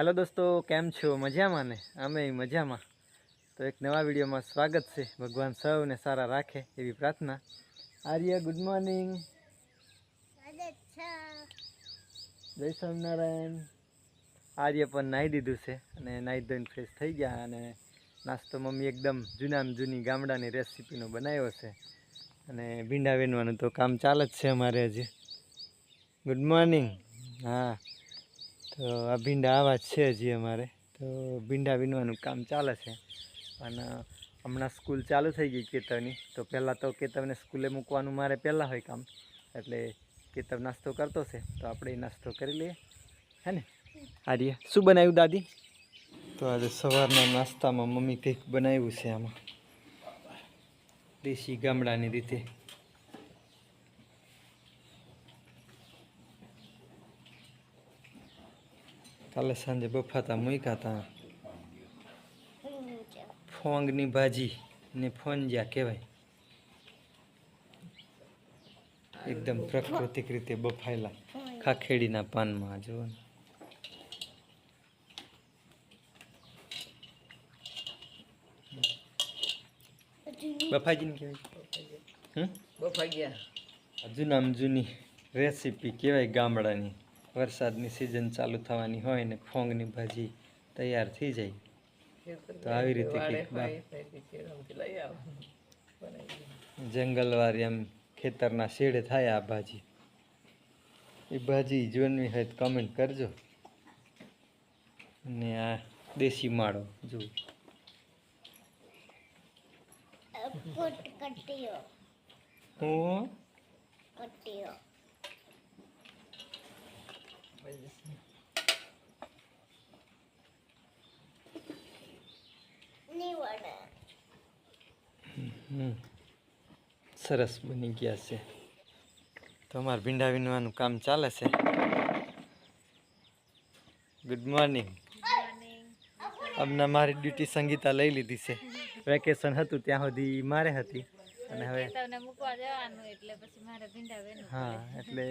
Hello દોસ્તો, કેમ છો? મજામાં ને? અમે મજામાં. તો એક નવા વિડીયોમાં સ્વાગત છે. ભગવાન સૌને સારા રાખે એવી પ્રાર્થના. આર્ય ગુડ મોર્નિંગ જય સ્વામિનારાયણ. આર્ય પણ નાહી દીધું છે અને નાહી ધોઈને ફ્રેશ થઈ ગયા અને નાસ્તો મમ્મી એકદમ જૂનામાં જૂની ગામડાની રેસીપીનો બનાવ્યો છે અને ભીંડા વેનવાનું તો કામ ચાલે જ છે અમારે હજી. ગુડ મોર્નિંગ હા. તો આ ભીંડા આવા છે હજી અમારે. તો ભીંડા વીણવાનું કામ ચાલે છે. અને હમણાં સ્કૂલ ચાલુ થઈ ગઈ કેતવની. તો પહેલાં તો કેતવને સ્કૂલે મૂકવાનું મારે પહેલાં હોય કામ. એટલે કેતવ નાસ્તો કરતો છે. તો આપણે નાસ્તો કરી લઈએ. હે ને? આર્ય, શું બનાવ્યું દાદી? તો આજે સવારના નાસ્તામાં મમ્મી કંઈક બનાવ્યું છે આમાં. દેશી ગામડાની રીતે. કાલે સાંજે બફાતા મૂક્યા હતા ફોંગની ભાજી ને ફોંજ્યા કહેવાય. એકદમ પ્રાકૃતિક રીતે બફાયેલા ખાખેડીના પાનમાં જુઓ ને. બફાજીને કહેવાય? બફાઈ ગયા જૂનામાં જૂની રેસીપી કહેવાય ગામડાની. વરસાદની સિઝન ચાલુ થવાની હોય ને ફોંગની ભાજી તૈયાર થઈ જાય. તો આવી રીતે જંગલવાળી એમ ખેતરના શેડે થાય આ ભાજી. એ ભાજી જોનવી હોય તો કમેન્ટ કરજો. અને આ દેશી માળો જો હું? હમ. સરસ બની ગયા છે. તો અમારે ભીંડા વીણવાનું કામ ચાલે છે. ગુડ મોર્નિંગ હમણાં મારી ડ્યુટી સંગીતા લઈ લીધી છે. વેકેશન હતું ત્યાં સુધી મારે હતી. અને હવે તમને મૂકવા જવાનું એટલે પછી મારે ભીંડા હા એટલે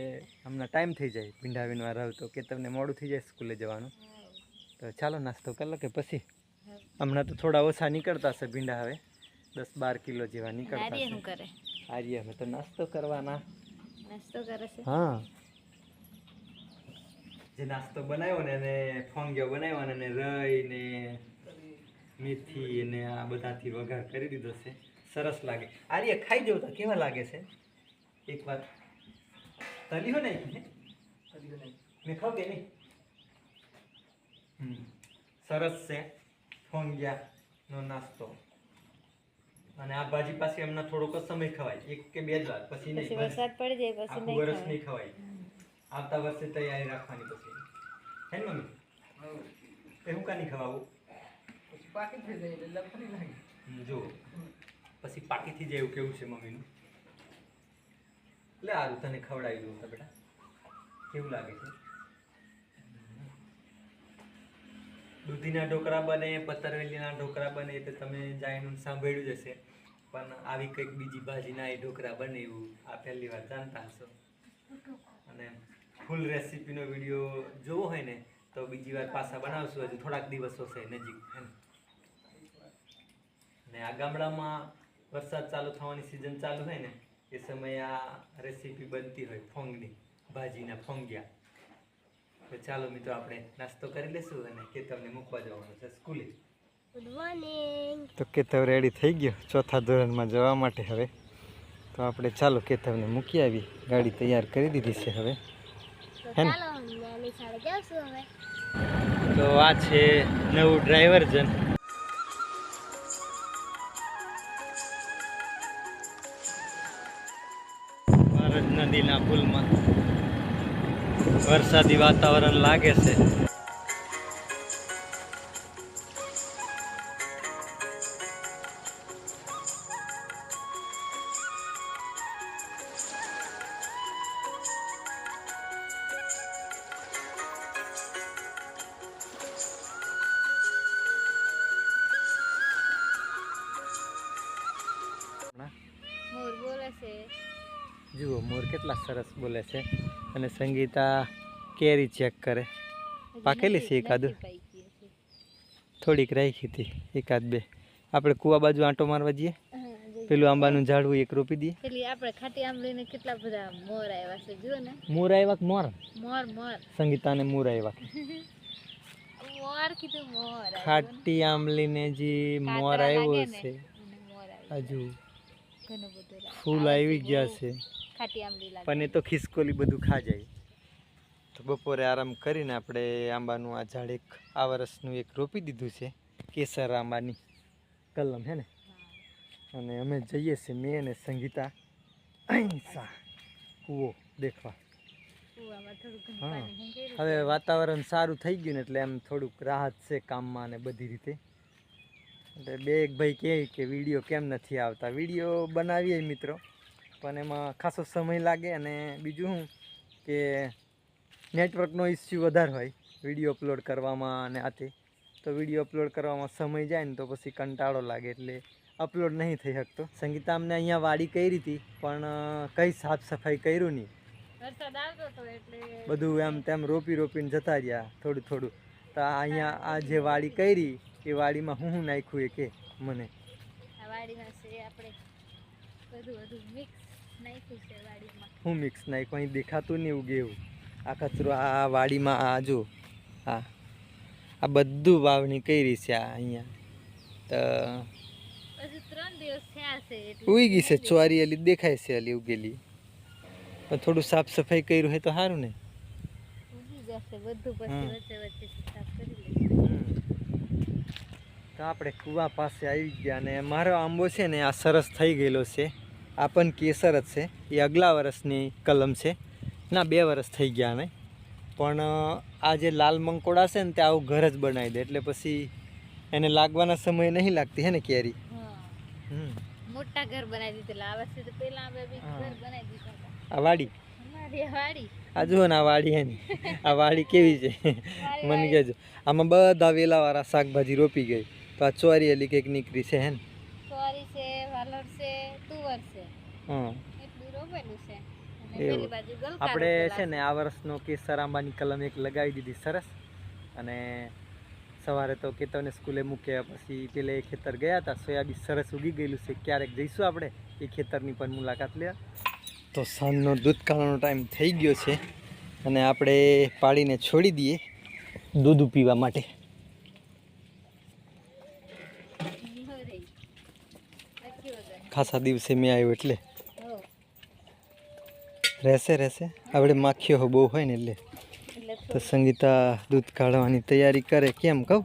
હમણાં ટાઈમ થઈ જાય ભીંડા વીણવા રહું તો કે તમને મોડું થઈ જાય સ્કૂલે જવાનું. તો ચાલો નાસ્તો કરી લો કે પછી? હમણાં તો થોડા ઓછા નીકળતા હશે ભીંડા હવે. દસ બાર કિલો જેવા નીકળતા આર્ય હવે તો નાસ્તો કરવાના. નાસ્તો કરે છે? હા. જે નાસ્તો બનાવ્યો ને એને ફોંગ્યો બનાવ્યો ને રઈ ને મેથી ને આ બધાથી વઘાર કરી દીધો છે. સરસ લાગે. આર્ય ખાઈ જવું તો કેવા લાગે છે? એક વાર તલી હો નહીં મેં ખાવ કે નહીં? સરસ છે. ફોંગ્યાનો નાસ્તો. અને આ ભાજી પાસે એમના થોડોક જ સમય ખવાય. એક કે બે જ વાર. પછી પછી નહીં વરસાદ પડી જાય પછી આખું નહીં વર્ષ નહીં ખવાય. આવતા વર્ષે તૈયારી રાખવાની પછી. હે ને મમ્મી? એવું કાની ખવાવું? પાકી થઈ જાય એટલે લખવાની લાગે. જો પછી પાકીથી જ એવું કેવું છે મમ્મીનું? એટલે આરું, તને ખવડાવી દઉં બેટા. કેવું લાગે છે? દૂધીના ઢોકળા બને, પતરવેલીના ઢોકળા બને, એ તો તમે જાણીને સાંભળ્યું જ હશે. પણ આવી કંઈક બીજી ભાજીના એ ઢોકળા બને એવું આ પહેલી વાર જાણતા હશો. અને ફૂલ રેસીપીનો વીડિયો જોવો હોય ને, તો બીજી વાર પાછા બનાવશું. હજુ થોડાક દિવસો છે નજીક, હે ને આ ગામડામાં વરસાદ ચાલુ થવાની સિઝન ચાલુ હોય ને એ સમયે આ રેસીપી બનતી હોય ફોંગની ભાજીના ફોંગ્યા. તો ચાલો મિત્રો આપણે નાસ્તો કરી લેશું અને કેતવને મૂકવા જવાનું છે સ્કૂલે. તો કેતવ રેડી થઈ ગયો ચોથા ધોરણમાં જવા માટે હવે. તો આપણે ચાલો કેતવને મૂકી આવી ગાડી તૈયાર કરી દીધી છે હવે. તો આ છે નવું ડ્રાઈવર જન. ભારત નદીના પુલમાં વરસાદી વાતાવરણ લાગે છે. જુઓ મોર કેટલા સરસ બોલે છે. અને સંગીતા કેરી ચેક કરે. પાકેલી છે એકાદું? થોડીક રાખી હતી એકાદ બે. આપણે કૂવા બાજુ આંટો મારવા જઈએ. પેલું આંબાનું ઝાડવું એક રોપી દઈએ. પેલી આપણે ખાટી આંબલીને કેટલા બધા મોર આવ્યા છે જુઓ ને. મોર આવ્યા મોર મોર મોર. સંગીતાને મોર આવ્યા મોર કીધું મોર. ખાટી આંબલીને જે મોર આવ્યો છે. હજુ. ફૂલ આવી ગયા છે. ખાટી આંબલી લાગે. પણ એ તો ખિસકોલી બધું ખા જાય. તો બપોરે આરામ કરીને આપણે આંબાનું આ ઝાડ એક આ વર્ષનું એક રોપી દીધું છે કેસર આંબાની કલમ હે ને? અને અમે જઈએ છીએ મેં અને સંગીતા. અહિંસા. કૂવો દેખવા. હા. હવે વાતાવરણ સારું થઈ ગયું ને એટલે એમ થોડુંક રાહત છે કામમાં ને બધી રીતે. એટલે બે એક ભાઈ કહે કે વીડિયો કેમ નથી આવતા? વીડિયો બનાવીએ મિત્રો. પણ એમાં ખાસો સમય લાગે અને બીજું શું કે નેટવર્કનો ઇસ્યુ વધારે હોય વીડિયો અપલોડ કરવામાં અને આથી. તો વીડિયો અપલોડ કરવામાં સમય જાય ને તો પછી કંટાળો લાગે એટલે અપલોડ નહીં થઈ શકતો. સંગીતા અમને અહીંયા વાડી કરી હતી પણ કંઈ સાફ સફાઈ કર્યું નહીં. બધું એમ તેમ રોપી રોપીને જતા રહ્યા થોડું થોડું. તો આ અહીંયા આ જે વાડી કરી એ વાડીમાં હું શું નાખ્યું એ કે મને. વાડીમાં છે આપણે બધું બધું મિક્સ હું મિક્સ નાખ્યું અહીં દેખાતું નહીં ઉગે એવું. આ કચરો આ વાડીમાં આ જો હા. આ બધું વાવણી કરી છે આ અહીંયા. તો ઉઈ ગઈ છે ચોરી અલી દેખાય છે અલી ઉગેલી. પણ થોડું સાફ સફાઈ કર્યું હોય તો સારું ને. તો આપણે કુવા પાસે આવી ગયા અને મારો આંબો છે ને આ સરસ થઈ ગયેલો છે. આ પણ કેસર જ છે. એ અગલા વરસની કલમ છે. ના બે વરસ થઈ ગયા ને પણ આ જે લાલ મંકોડા છે ને તે આવું ઘર જ બનાવી દે. એટલે પછી એને લાગવાના સમય નહીં લાગતી હે ને કેરી? મોટા ઘર બનાવી દીધેલા આ વર્ષે તો પેલા અમે બી ઘર બનાવી દીધા આ વાડી? આ જુઓ ને આ વાડી હે ને. આ વાડી કેવી છે? મને કહેજો. આમાં બધા વેલાવાળા શાકભાજી રોપી ગઈ. તો આ ચોરી એલી કંઈક નીકળી છે હે ને. એવું. આપણે છે ને આ વર્ષનો કેસર આંબાની કલમ એક લગાવી દીધી સરસ. અને સવારે તો કેતવને સ્કૂલે મૂક્યા પછી પેલે એ ખેતર ગયા હતા સોયાબીન સરસ ઉગી ગયેલું છે. ક્યારેક જઈશું આપણે એ ખેતરની પણ મુલાકાત લેવા. તો સાંજનો દૂધ કાઢવાનો ટાઈમ થઈ ગયો છે અને આપણે પાડીને છોડી દઈએ દૂધ પીવા માટે. ખાસા દિવસે મેં આવ્યો એટલે. રહેશે રહેશે. આપણે માખીઓ બહુ હોય ને એટલે. તો સંગીતા દૂધ કાઢવાની તૈયારી કરે. કેમ કહું?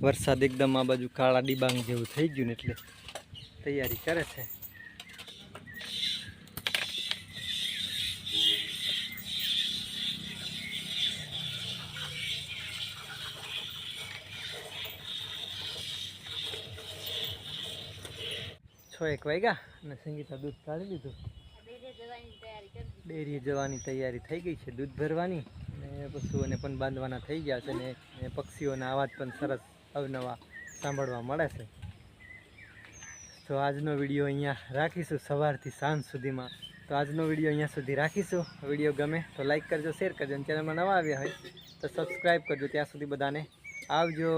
વરસાદ એકદમ આ બાજુ કાળા ડિબાંગ જેવું થઈ ગયું ને એટલે તૈયારી કરે છે. છ એક વાગ્યા અને સંગીતા દૂધ કાઢી લીધું. ડેરે જવાની તૈયારી થઈ ગઈ છે, દૂધ ભરવાની. અને પશુઓને પણ બાંધવાના થઈ ગયા છે ને પક્ષીઓના અવાજ પણ સરસ અવનવા સાંભળવા મળે છે. તો આજનો વીડિયો અહીંયા રાખીશું સવારથી સાંજ સુધીમાં. તો આજનો વીડિયો અહીંયા સુધી રાખીશું. વીડિયો ગમે તો લાઈક કરજો, શેર કરજો અને ચેનલમાં નવા આવ્યા હોય તો સબસ્ક્રાઈબ કરજો. ત્યાં સુધી બધાને આવજો.